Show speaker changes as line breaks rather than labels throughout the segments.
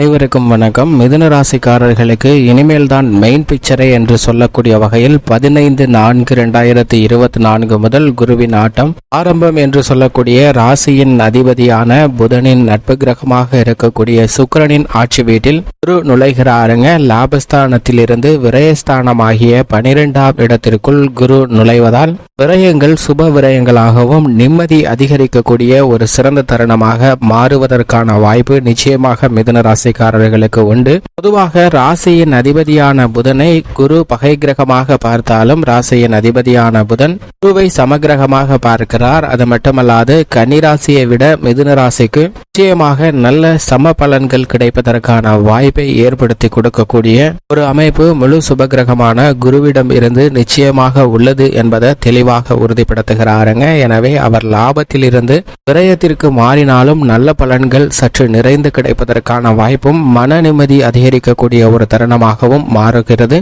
அனைவருக்கும் வணக்கம். மிதுன ராசிக்காரர்களுக்கு இனிமேல் தான் மெயின் பிக்சரே என்று சொல்லக்கூடிய வகையில் பதினைந்து நான்கு இரண்டாயிரத்தி இருபத்தி நான்கு முதல் குருவின் ஆட்டம் ஆரம்பம் என்று சொல்லக்கூடிய ராசியின் அதிபதியான புதனின் நட்பு கிரகமாக இருக்கக்கூடிய சுக்கிரனின் ஆட்சி வீட்டில் குரு நுழைகிறாருங்க. லாபஸ்தானத்திலிருந்து விரயஸ்தானமாகிய பனிரெண்டாம் இடத்திற்குள் குரு நுழைவதால் விரயங்கள் சுப விரயங்களாகவும் நிம்மதி அதிகரிக்கக்கூடிய ஒரு சிறந்த தருணமாக மாறுவதற்கான வாய்ப்பு நிச்சயமாக மிதுன ராசிக்காரர்களுக்கு உண்டு. பொதுவாக ராசியின் அதிபதியான புதனை குரு பகை கிரகமாக பார்த்தாலும் ராசியின் அதிபதியான புதன் குருவை சமகிரகமாக பார்க்கிறார். அது மட்டுமல்லாது கன்னிராசியை விட மிதுன ராசிக்கு நிச்சயமாக நல்ல சம பலன்கள் கிடைப்பதற்கான வாய்ப்பை ஏற்படுத்தி கொடுக்கக்கூடிய ஒரு அமைப்பு முழு சுபகிரகமான குருவிடம் இருந்து நிச்சயமாக உள்ளது என்பதை தெளிவாக உறுதிப்படுத்துகிறாருங்க. எனவே அவர் லாபத்தில் இருந்து விரயத்திற்கு மாறினாலும் நல்ல பலன்கள் சற்று நிறைந்து கிடைப்பதற்கான வாய்ப்பு வாய்ப்பும் மன நிம்மதி அதிகரிக்கக்கூடிய ஒரு தருணமாகவும் மாறுகிறது.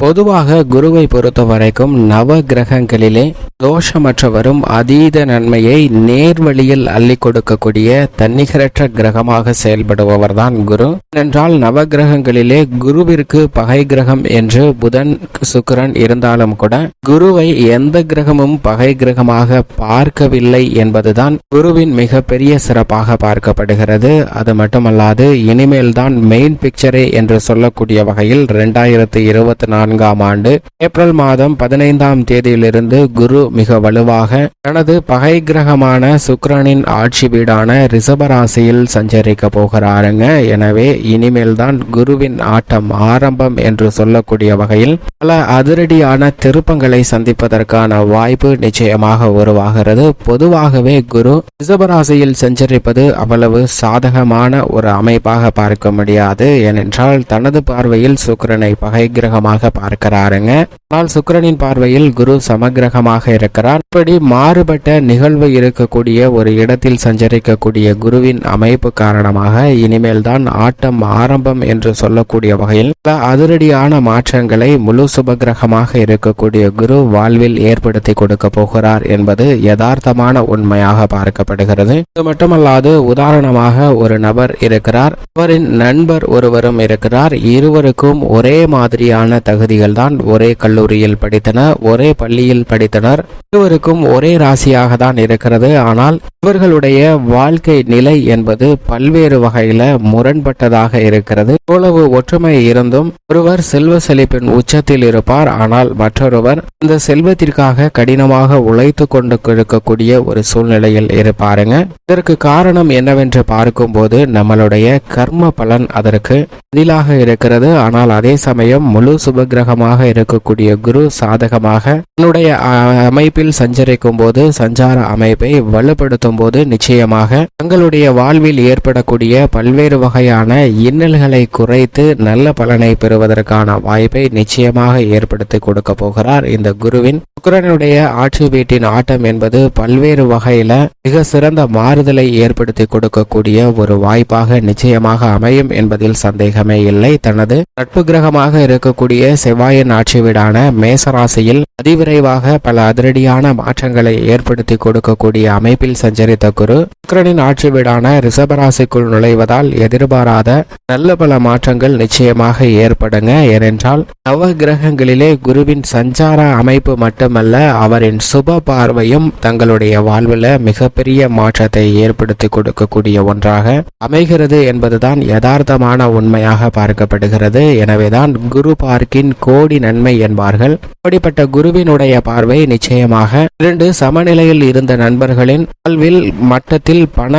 பொதுவாக குருவை பொறுத்த வரைக்கும் நவ கிரகங்களிலே தோஷமற்றவரும் அதீத நன்மையை நேர்வழியில் அள்ளி கொடுக்கக்கூடிய தன்னிகரற்ற கிரகமாக செயல்படுபவர் தான் குரு. ஏனென்றால் நவ கிரகங்களிலே குருவிற்கு பகை கிரகம் என்று புதன் சுக்கரன் இருந்தாலும் கூட குருவை எந்த கிரகமும் பகை கிரகமாக பார்க்கவில்லை என்பதுதான் குருவின் மிகப்பெரிய சிறப்பாக பார்க்கப்படுகிறது. அது மட்டுமல்லாது இனிமேல் தான் மெயின் பிக்சரே என்று சொல்லக்கூடிய வகையில் இரண்டாயிரத்தி இருபத்தி நாலு நான்காம் ஆண்டு ஏப்ரல் மாதம் பதினைந்தாம் தேதியிலிருந்து குரு மிக வலுவாக தனது பகை கிரகமான சுக்ரனின் ஆட்சி வீடான ரிஷபராசியில் சஞ்சரிக்க போகிறாருங்க. எனவே இனிமேல் தான் குருவின் ஆட்டம் ஆரம்பம் என்று சொல்லக்கூடிய வகையில் பல அதிரடியான திருப்பங்களை சந்திப்பதற்கான வாய்ப்பு நிச்சயமாக உருவாகிறது. பொதுவாகவே குரு ரிஷபராசியில் சஞ்சரிப்பது அவ்வளவு சாதகமான ஒரு அமைப்பாக பார்க்க முடியாது. ஏனென்றால் தனது பார்வையில் சுக்கரனை பகை கிரகமாக பார்க்கிறாருங்க. ஆனால் சுக்கிரனின் பார்வையில் குரு சமகிரகமாக இருக்கிறார். இப்படி மாறுபட்ட நிகழ்வு இருக்கக்கூடிய ஒரு இடத்தில் சஞ்சரிக்கக்கூடிய குருவின் அமைப்பு காரணமாக இனிமேல் தான் ஆட்டம் ஆரம்பம் என்று சொல்லக்கூடிய வகையில் அதிரடியான மாற்றங்களை முழு சுபகிரகமாக இருக்கக்கூடிய குரு வாழ்வில் ஏற்படுத்தி கொடுக்க போகிறார் என்பது யதார்த்தமான உண்மையாக பார்க்கப்படுகிறது. இது மட்டுமல்லாது உதாரணமாக ஒரு நபர் இருக்கிறார். அவரின் நண்பர் ஒருவரும் இருக்கிறார். இருவருக்கும் ஒரே மாதிரியான தகுதிகள் தான் ஒரே கல்லூரியில் படித்தனர் ஒரே பள்ளியில் படித்தனர். இருவருக்கும் ஒரே ராசியாக தான் இருக்கிறது. ஆனால் இவர்களுடைய வாழ்க்கை நிலை என்பது பல்வேறு வகையில முரண்பட்டதாக இருக்கிறது. இவ்வளவு ஒற்றுமை இருந்தும் ஒருவர் செல்வ செழிப்பின் உச்சத்தில் இருப்பார். ஆனால் மற்றொருவர் இந்த செல்வத்திற்காக கடினமாக உழைத்து கொண்டு இருக்கக்கூடிய ஒரு சூழ்நிலையில் இருப்பாருங்க. இதற்கு காரணம் என்னவென்று பார்க்கும்போது நம்மளுடைய கர்ம பலன் அதற்கு பதிலாக இருக்கிறது. ஆனால் அதே சமயம் முழு சுபகிர சுபகிரகமாக இருக்கக்கூடிய குரு சாதகமாக தன்னுடைய அமைப்பில் சஞ்சரிக்கும் போது சஞ்சார அமைப்பை வலுப்படுத்தும் போது நிச்சயமாக தங்களுடைய வாழ்வில் ஏற்படக்கூடிய பல்வேறு வகையான இன்னல்களை குறைத்து நல்ல பலனை பெறுவதற்கான வாய்ப்பை நிச்சயமாக ஏற்படுத்தி கொடுக்க போகிறார் இந்த குருவின் சுக்கிரனுடைய ஆட்சி வீட்டின் ஆட்டம் என்பது பல்வேறு வகையில மிக சிறந்த மாறுதலை ஏற்படுத்தி கொடுக்கக்கூடிய ஒரு வாய்ப்பாக நிச்சயமாக அமையும் என்பதில் சந்தேகமே இல்லை. தனது நட்பு கிரகமாக இருக்கக்கூடிய செவ்வாயின் ஆட்சி வீடான மேசராசியில் அதிவிரைவாக பல அதிரடியான மாற்றங்களை ஏற்படுத்தி கொடுக்கக்கூடிய அமைப்பில் சஞ்சரித்த குரு சுக்கிரனின் ஆட்சி வீடான ரிஷபராசிக்குள் நுழைவதால் எதிர்பாராத நல்ல பல மாற்றங்கள் நிச்சயமாக ஏற்படுங்க. ஏனென்றால் நவ கிரகங்களிலே குருவின் சஞ்சார அமைப்பு மட்டும் மட்டுமல்ல அவரின் சுப பார்வையும் தங்களுடைய வாழ்வில் மிகப்பெரிய மாற்றத்தை ஏற்படுத்தி கொடுக்கக்கூடிய ஒன்றாக அமைகிறது என்பதுதான் யதார்த்தமான உண்மையாக பார்க்கப்படுகிறது. எனவேதான் குரு பார்க்கின் கோடி நன்மை என்பார்கள். அப்படிப்பட்ட குருவினுடைய பார்வை நிச்சயமாக இரண்டு சமநிலையில் இருந்த நண்பர்களின் வாழ்வில் மட்டத்தில் பண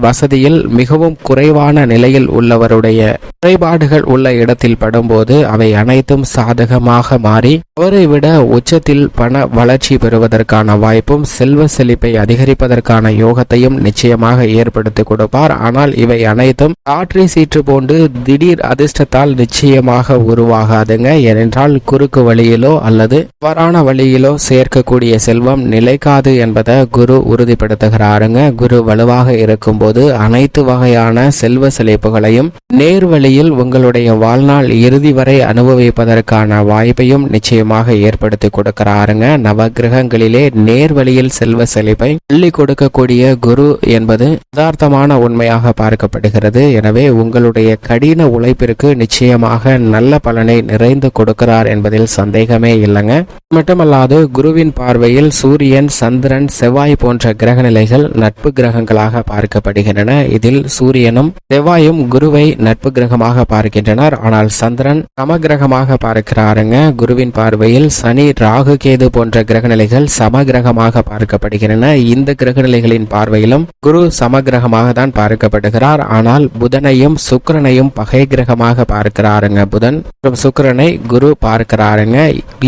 வசதியில் மிகவும் குறைவான நிலையில் உள்ளவருடைய குறைபாடுகள் உள்ள இடத்தில் படும்போது அவை அனைத்தும் சாதகமாக மாறி அவரை விட உச்சத்தில் பண வளர்ச்சி பெறுவதற்கான வாய்ப்பும் செல்வ செழிப்பை அதிகரிப்பதற்கான யோகத்தையும் நிச்சயமாக ஏற்படுத்தி கொடுப்பார். ஆனால் இவை அனைத்தும் காற்றை சீற்று போன்று திடீர் அதிர்ஷ்டத்தால் நிச்சயமாக உருவாகாதுங்க. ஏனென்றால் குறுக்கு வழியிலோ அல்லது தவறான வழியிலோ சேர்க்கக்கூடிய செல்வம் நிலைக்காது என்பதை குரு உறுதிப்படுத்துகிறாருங்க. குரு வலுவாக இருக்கும்போது அனைத்து வகையான செல்வ செழிப்புகளையும் நேர்வழியில் உங்களுடைய வாழ்நாள் இறுதி வரை அனுபவிப்பதற்கான வாய்ப்பையும் நிச்சயமாக ஏற்படுத்தி கொடுக்கிறாருங்க. சொல்றாங்க நவகிரகங்களிலே நேர் நேர்வழியில் செல்வ செழிப்பை அள்ளி கொடுக்கக்கூடிய குரு என்பது யதார்த்தமான உண்மையாக பார்க்கப்படுகிறது. எனவே உங்களுடைய கடின உழைப்பிற்கு நிச்சயமாக நல்ல பலனை நிறைந்து கொடுக்கிறார் என்பதில் சந்தேகமே இல்லைங்க. மட்டுமல்லாது குருவின் பார்வையில் சூரியன் சந்திரன் செவ்வாய் போன்ற கிரக நிலைகள் நட்பு கிரகங்களாக பார்க்கப்படுகின்றன. இதில் சூரியனும் செவ்வாயும் குருவை நட்பு கிரகமாக பார்க்கின்றனர். ஆனால் சந்திரன் சமகிரகமாக பார்க்கிறாருங்க. குருவின் பார்வையில் சனி ராகு கேது போன்ற கிரகநிலைகள் சமகிரகமாக பார்க்கப்படுகின்றன. இந்த கிரகநிலைகளின் பார்வையிலும் குரு சமகிரகமாக தான் பார்க்கப்படுகிறார். ஆனால் புதனையும் சுக்கரனையும் பகை கிரகமாக பார்க்கிறாருங்க புதன். மற்றும் சுக்கரனை குரு பார்க்கிறாருங்க.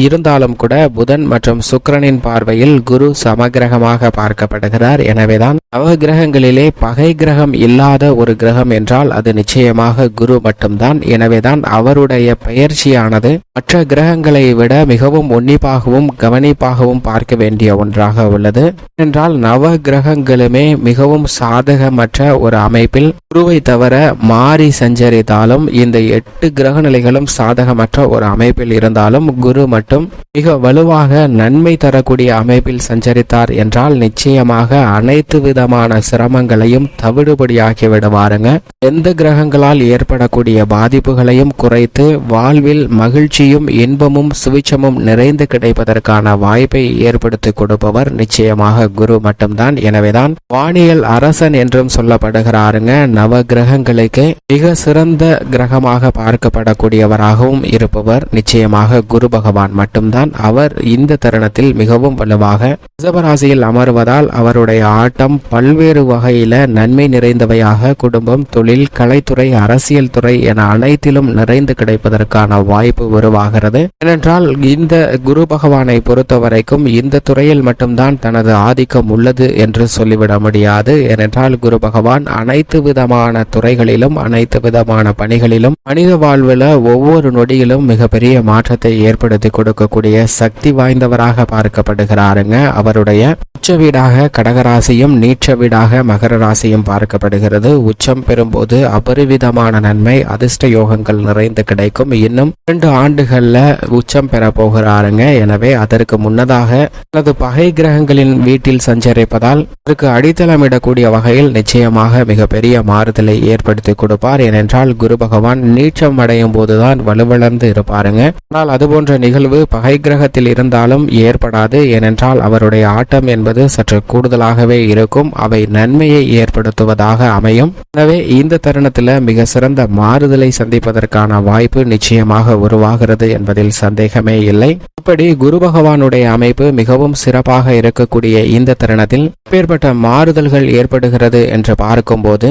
இருந்தாலும் கூட புதன் மற்றும் சுக்கிரனின் பார்வையில் குரு சமகிரகமாக பார்க்கப்படுகிறார். எனவேதான் நவ கிரகங்களிலே பகை கிரகம் இல்லாத ஒரு கிரகம் என்றால் அது நிச்சயமாக குரு மட்டும்தான். எனவேதான் அவருடைய பெயர்ச்சியானது மற்ற கிரகங்களை விட மிகவும் உன்னிப்பாகவும் கவனிப்பாகவும் பார்க்க வேண்டிய ஒன்றாக உள்ளது. என்றால் நவ கிரகங்களுமே மிகவும் சாதகமற்ற ஒரு அமைப்பில் குருவை தவிர மாறி சஞ்சரித்தாலும் இந்த எட்டு கிரக நிலைகளும் சாதகமற்ற ஒரு அமைப்பில் இருந்தாலும் குரு மட்டும் மிக வலுவாக நன்மை தரக்கூடிய அமைப்பில் சஞ்சரித்தார் என்றால் நிச்சயமாக அனைத்து விதமான சிரமங்களையும் தவிடுபடியாக்கி விடுவாருங்க. எந்த கிரகங்களால் ஏற்படக்கூடிய பாதிப்புகளையும் குறைத்து வாழ்வில் மகிழ்ச்சியும் இன்பமும் சுவிச்சமும் நிறைந்து கிடைப்பதற்கான அதற்கான வாய்ப்பை ஏற்படுத்தி கொடுப்பவர் நிச்சயமாக குரு மட்டும்தான். எனவேதான் வானியல் அரசன் என்றும் சொல்லப்படுகிறாருங்க. நவ கிரகங்களுக்கு மிக சிறந்த கிரகமாக பார்க்கப்படக்கூடியவராகவும் இருப்பவர் நிச்சயமாக குரு பகவான் மட்டும்தான். அவர் இந்த தருணத்தில் மிகவும் வலுவாக ரிஷபராசியில் அமர்வதால் அவருடைய ஆட்டம் பல்வேறு வகையில நன்மை நிறைந்தவையாக குடும்பம் தொழில் கலைத்துறை அரசியல் துறை என அனைத்திலும் நிறைந்து கிடைப்பதற்கான வாய்ப்பு உருவாகிறது. ஏனென்றால் இந்த குரு பகவானை பொறுத்த வரைக்கும் இந்த துறையில் மட்டும்தான் தனது ஆதிக்கம் உள்ளது என்று சொல்லிவிட முடியாது. ஏனென்றால் குரு பகவான் அனைத்து விதமான துறைகளிலும் அனைத்து விதமான பணிகளிலும் மனித வாழ்வில் ஒவ்வொரு நொடியிலும் மிகப்பெரிய மாற்றத்தை ஏற்படுத்தி கொடுக்கக்கூடிய சக்தி வாய்ந்தவராக பார்க்கப்படுகிறாருங்க. அவருடைய உச்ச வீடாக கடகராசியும் நீச்ச வீடாக மகர ராசியும் பார்க்கப்படுகிறது. உச்சம் பெறும்போது அபரிவிதமான நன்மை அதிர்ஷ்ட யோகங்கள் நிறைந்து கிடைக்கும். இன்னும் இரண்டு ஆண்டுகள்ல உச்சம் பெற போகிறாருங்க. எனவே அதற்கு முன்னதாக தனது பகை கிரகங்களின் வீட்டில் சஞ்சரிப்பதால் அதற்கு அடித்தளமிடக்கூடிய வகையில் நிச்சயமாக மிகப்பெரிய மாறுதலை ஏற்படுத்தி கொடுப்பார். ஏனென்றால் குரு பகவான் நீச்சம் அடையும் போதுதான் வலுவிழந்து இருப்பாருங்க. ஆனால் அதுபோன்ற நிகழ்வு பகை கிரகத்தில் இருந்தாலும் ஏற்படாது. ஏனென்றால் அவருடைய ஆட்டம் என்பது என்பது சற்று கூடுதலாகவே இருக்கும். அவை நன்மையை ஏற்படுத்துவதாக அமையும். எனவே இந்த தருணத்தில் மிக சிறந்த மாறுதலை சந்திப்பதற்கான வாய்ப்பு நிச்சயமாக உருவாகிறது என்பதில் சந்தேகமே இல்லை. இப்படி குரு பகவானுடைய அமைப்பு மிகவும் சிறப்பாக இருக்கக்கூடிய இந்த தருணத்தில் எப்பேற்பட்ட மாறுதல்கள் ஏற்படுகிறது என்று பார்க்கும்போது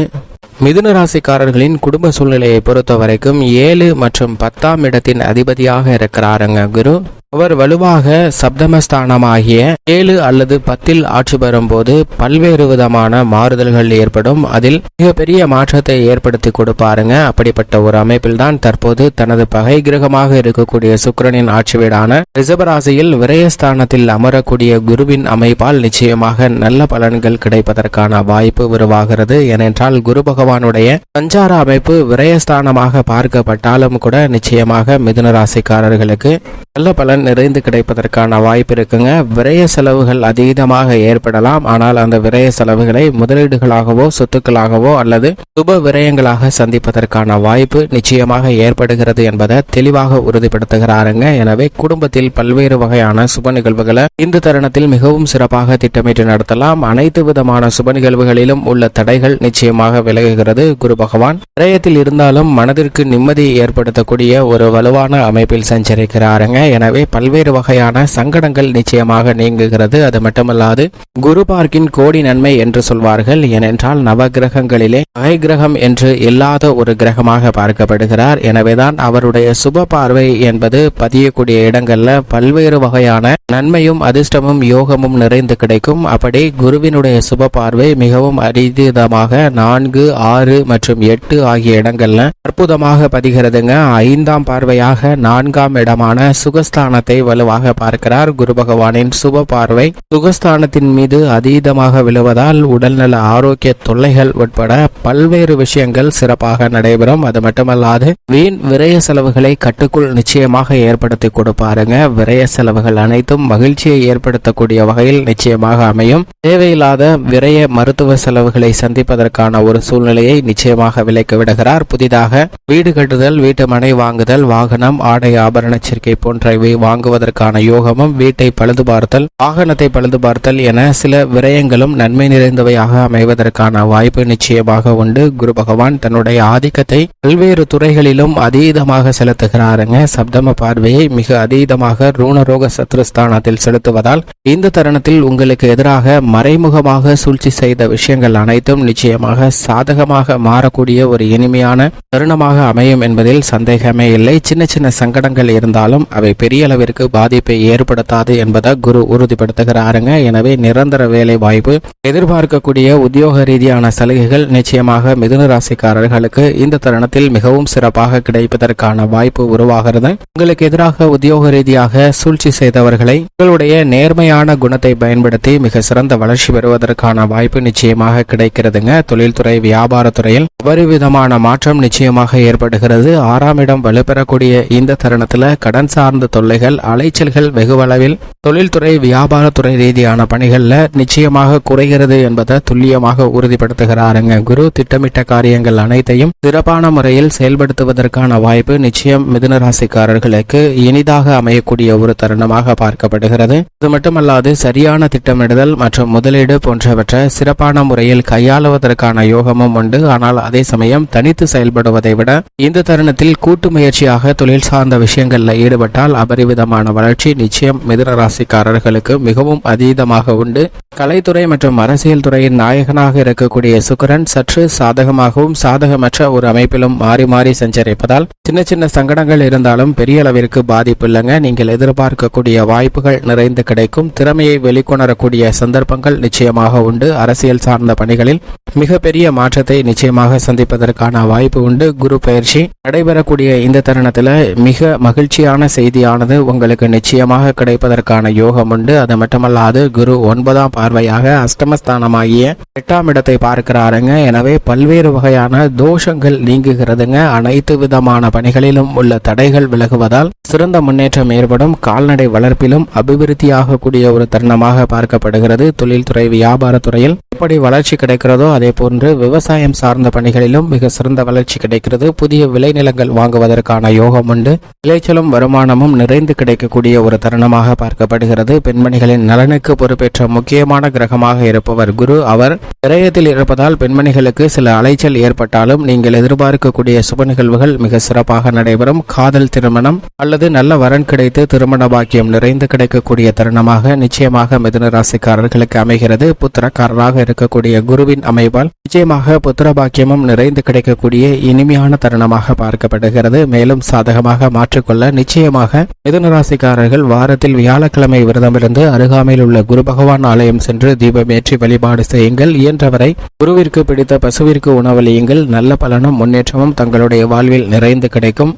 மிதுன ராசிக்காரர்களின் குடும்ப சூழ்நிலையை பொறுத்த வரைக்கும் ஏழு மற்றும் பத்தாம் இடத்தின் அதிபதியாக இருக்கிறாருங்க குரு. அவர் வலுவாக சப்தமஸ்தானமாகிய ஏழு அல்லது பத்தில் ஆட்சி பெறும்போது பல்வேறு விதமான மாறுதல்கள் ஏற்படும். அதில் மிகப்பெரிய மாற்றத்தை ஏற்படுத்தி கொடுப்பாருங்க அப்படிப்பட்ட ஒரு அமைப்பில் தான் தற்போது தனது பகை கிரகமாக இருக்கக்கூடிய சுக்கிரனின் ஆட்சி வீடான ரிசபராசியில் விரயஸ்தானத்தில் அமரக்கூடிய குருவின் அமைப்பால் நிச்சயமாக நல்ல பலன்கள் கிடைப்பதற்கான வாய்ப்பு உருவாகிறது. ஏனென்றால் குரு பகவானுடைய சஞ்சார அமைப்பு விரயஸ்தானமாக பார்க்கப்பட்டாலும் கூட நிச்சயமாக மிதுன ராசிக்காரர்களுக்கு நல்ல பலன் நிறைந்து கிடைப்பதற்கான வாய்ப்பு இருக்குங்க. விரய செலவுகள் அதீதமாக ஏற்படலாம். ஆனால் அந்த விரய செலவுகளை முதலீடுகளாகவோ சொத்துக்களாகவோ அல்லது சுப விரயங்களாக சந்திப்பதற்கான வாய்ப்பு நிச்சயமாக ஏற்படுகிறது என்பதை தெளிவாக உறுதிப்படுத்துகிறாருங்க. எனவே குடும்பத்தில் பல்வேறு வகையான சுப நிகழ்வுகளை இந்த தருணத்தில் மிகவும் சிறப்பாக திட்டமிட்டு நடத்தலாம். அனைத்து விதமான சுப நிகழ்வுகளிலும் உள்ள தடைகள் நிச்சயமாக விலகுகிறது. குரு பகவான் விரயத்தில் இருந்தாலும் மனதிற்கு நிம்மதி ஏற்படுத்தக்கூடிய ஒரு வலுவான அமைப்பில் சஞ்சரிக்கிறாருங்க. எனவே பல்வேறு வகையான சங்கடங்கள் நிச்சயமாக நீங்குகிறது. அது மட்டுமல்லாது குரு பார்க்கின் கோடி நன்மை என்று சொல்வார்கள். ஏனென்றால் நவ கிரகங்களிலே பகை கிரகம் என்று இல்லாத ஒரு கிரகமாக பார்க்கப்படுகிறார். எனவேதான் அவருடைய சுப பார்வை என்பது பதியக்கூடிய இடங்கள்ல பல்வேறு வகையான நன்மையும் அதிர்ஷ்டமும் யோகமும் நிறைந்து கிடைக்கும். அப்படி குருவினுடைய சுப பார்வை மிகவும் அரிதமாக நான்கு ஆறு மற்றும் எட்டு ஆகிய இடங்கள்ல அற்புதமாக பதிகிறதுங்க. ஐந்தாம் பார்வையாக நான்காம் இடமான சுகஸ்தான ஸ்தானத்தை வலுவாக பார்க்கிறார். குரு பகவானின் சுப பார்வை சுகஸ்தானத்தின் மீது அதீதமாக விழுவதால் உடல்நல ஆரோக்கிய தொல்லைகள் உட்பட பல்வேறு விஷயங்கள் சிறப்பாக நடைபெறும். அது மட்டுமல்லாது வீண் விரய செலவுகளை கட்டுக்குள் நிச்சயமாக ஏற்படுத்தி கொடுப்பாருங்க. விரய செலவுகள் அனைத்தும் மகிழ்ச்சியை ஏற்படுத்தக்கூடிய வகையில் நிச்சயமாக அமையும். தேவையில்லாத விரய மருத்துவ செலவுகளை சந்திப்பதற்கான ஒரு சூழ்நிலையை நிச்சயமாக விலைக்கு விடுகிறார். புதிதாக வீடு கட்டுதல் வீட்டு மனை வாங்குதல் வாகனம் ஆடை ஆபரண சேர்க்கை போன்றவை வாங்குவதற்கான யோகமும் வீட்டை பழுது பார்த்தல் வாகனத்தை பழுது பார்த்தல் என சில விரயங்களும் நன்மை நிறைந்தவையாக அமைவதற்கான வாய்ப்பு நிச்சயமாக உண்டு. குரு பகவான் தன்னுடைய ஆதிக்கத்தை பல்வேறு துறைகளிலும் அதீதமாக செலுத்துகிறாருங்க. சப்தம பார்வையை மிக அதீதமாக ரூணரோக சத்ருஸ்தானத்தில் செலுத்துவதால் இந்த தருணத்தில் உங்களுக்கு எதிராக மறைமுகமாக சூழ்ச்சி செய்த விஷயங்கள் அனைத்தும் நிச்சயமாக சாதகமாக மாறக்கூடிய ஒரு இனிமையான தருணமாக அமையும் என்பதில் சந்தேகமே இல்லை. சின்ன சின்ன சங்கடங்கள் இருந்தாலும் அவை பெரிய அளவிற்கு பாதிப்பை ஏற்படுத்தாது என்பதை குரு உறுதிப்படுத்துகிறாருங்க. எனவே நிரந்தர வேலை வாய்ப்பு எதிர்பார்க்கக்கூடிய உத்தியோக ரீதியான சலுகைகள் நிச்சயமாக மிதுன ராசிக்காரர்களுக்கு இந்த தருணத்தில் மிகவும் சிறப்பாக கிடைப்பதற்கான வாய்ப்பு உருவாகிறது. உங்களுக்கு எதிராக உத்தியோக ரீதியாக சூழ்ச்சி செய்தவர்களை உங்களுடைய நேர்மையான குணத்தை பயன்படுத்தி மிக சிறந்த வளர்ச்சி பெறுவதற்கான வாய்ப்பு நிச்சயமாக கிடைக்கிறதுங்க. தொழில்துறை வியாபாரத்துறையில் அபரிவிதமான மாற்றம் நிச்சயமாக ஏற்படுகிறது. ஆறாம் இடம் வலுப்பெறக்கூடிய இந்த தருணத்தில் கடன் சார்ந்த தொல்லைகள் அலைச்சல்கள் வெகுவளவில் தொழில்துறை வியாபாரத்துறை ரீதியான பணிகளில் நிச்சயமாக குறைகிறது என்பதை துல்லியமாக உறுதிப்படுத்துகிறாருங்க. குரு திட்டமிட்ட காரியங்கள் அனைத்தையும் சிறப்பான முறையில் செயல்படுத்துவதற்கான வாய்ப்பு நிச்சயம் மிதுனராசிக்காரர்களுக்கு இனிதாக அமையக்கூடிய ஒரு தருணமாக பார்க்கப்படுகிறது. இது மட்டுமல்லாது சரியான திட்டமிடுதல் மற்றும் முதலீடு போன்றவற்றை சிறப்பான முறையில் கையாளுவதற்கான யோகமும் உண்டு. ஆனால் அதே சமயம் தனித்து செயல்படுவதை விட இந்த தருணத்தில் கூட்டு முயற்சியாக தொழில் சார்ந்த விஷயங்களில் ஈடுபட்டால் விதமான வளர்ச்சி நிச்சயம் மிதுன ராசிக்காரர்களுக்கு மிகவும் அதீதமாக உண்டு. கலைத்துறை மற்றும் அரசியல் துறையின் நாயகனாக இருக்கக்கூடிய சுக்கரன் சற்று சாதகமாகவும் சாதகமற்ற ஒரு அமைப்பிலும் மாறி மாறி சஞ்சரிப்பதால் சின்ன சின்ன சங்கடங்கள் இருந்தாலும் பெரிய அளவிற்கு பாதிப்பு இல்லைங்க. நீங்கள் எதிர்பார்க்கக்கூடிய வாய்ப்புகள் நிறைந்து கிடைக்கும். திறமையை வெளிக்கொணரக்கூடிய சந்தர்ப்பங்கள் நிச்சயமாக உண்டு. அரசியல் சார்ந்த பணிகளில் மிகப்பெரிய மாற்றத்தை நிச்சயமாக சந்திப்பதற்கான வாய்ப்பு உண்டு. குரு பயிற்சி நடைபெறக்கூடிய இந்த தருணத்தில் மிக மகிழ்ச்சியான செய்தியானது உங்களுக்கு நிச்சயமாக கிடைப்பதற்கான யோகம் உண்டு. அது மட்டுமல்லாது குரு ஒன்பதாம் பார்வையாக அஷ்டமஸ்தானமாகிய எட்டாம் இடத்தை பார்க்கிறாருங்க. எனவே பல்வேறு வகையான தோஷங்கள் நீங்குகிறதுங்க. அனைத்து விதமான பணிகளிலும் உள்ள தடைகள் விலகுவதால் சிறந்த முன்னேற்றம் ஏற்படும். கால்நடை வளர்ப்பிலும் அபிவிருத்தியாகக்கூடிய ஒரு தருணமாக பார்க்கப்படுகிறது. தொழில்துறை வியாபாரத்துறையில் எப்படி வளர்ச்சி கிடைக்கிறதோ அதே போன்று விவசாயம் சார்ந்த பணிகளிலும் மிக சிறந்த வளர்ச்சி கிடைக்கிறது. புதிய விளைநிலங்கள் வாங்குவதற்கான யோகம் உண்டு. விளைச்சலும் வருமானமும் நிறைந்து கிடைக்கக்கூடிய ஒரு தருணமாக பார்க்கப்படுகிறது. பெண்மணிகளின் நலனுக்கு பொறுப்பேற்ற முக்கியமான கிரகமாக இருப்பவர் குரு. அவர் விரயத்தில் இருப்பதால் பெண்மணிகளுக்கு சில அலைச்சல் ஏற்பட்டாலும் நீங்கள் எதிர்பார்க்கக்கூடிய சுப நிகழ்வுகள் மிக சிறப்பாக நடைபெறும். காதல் திருமணம் அல்லது நல்ல வரன் கிடைத்து திருமண பாக்கியம் நிறைந்து கிடைக்கக்கூடிய தருணமாக நிச்சயமாக மிதுன ராசிக்காரர்களுக்கு அமைகிறது. புத்திரக்காரராக இருக்கக்கூடிய குருவின் அமைவால் நிச்சயமாக புத்திரபாக்கியமும் நிறைந்து கிடைக்கக்கூடிய இனிமையான தருணமாக பார்க்கப்படுகிறது. மேலும் சாதகமாக மாற்றிக்கொள்ள நிச்சயமாக மிதுனராசிக்காரர்கள் வாரத்தில் வியாழக்கிழமை விரதமிருந்து அருகாமையில் உள்ள குரு பகவான் ஆலயம் சென்று தீபமேற்றி வழிபாடு செய்யுங்கள். இயன்றவரை குருவிற்கு பிடித்த பசுவிற்கு உணவளியுங்கள். நல்ல பலனும் முன்னேற்றமும் தங்களுடைய வாழ்வில் நிறைந்து கிடைக்கும்.